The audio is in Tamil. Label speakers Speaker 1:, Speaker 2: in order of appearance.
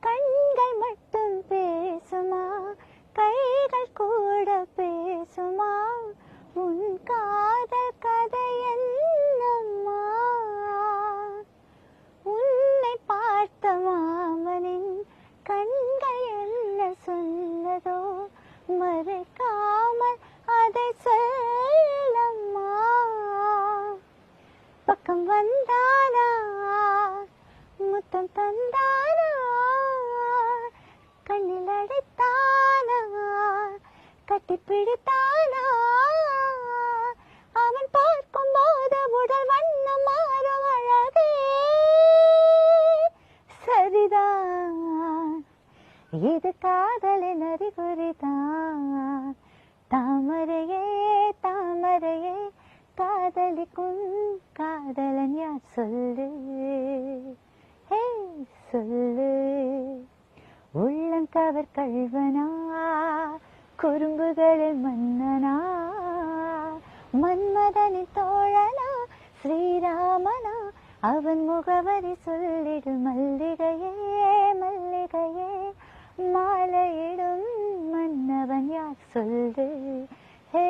Speaker 1: கண்கள் மட்டும் பேசுமா? கைகள் கூட பேசுமா? உன் காதல் கதை என்னம்மா? உன்னை பார்த்த மாமனின் கண்கள் என்ன சொன்னதோ மறைக்காமல் அதை சொல்லம்மா. பக்கம் வந்தானா? பிடித்தானா அவன் பார்க்கும் போது உடல் வண்ணம் மாறும் அழகே சரிதான். இது காதலின் அறிகுறிதான். தாமரையே தாமரையே காதலிக்கும் காதலன் யார் சொல்லு? சொல்லு. உள்ளங்கவர் கல்வனா കുറുമ്പുകളെ മന്നനാ മന്മഥന് തോഴനാ ശ്രീരാമനാ. അവൻ മുഖവരി ചൊല്ലിടും മല്ലികയേ മല്ലികയേ. മാലയിടും മന്നവൻ യാ ചൊല്ലേ. ഹേ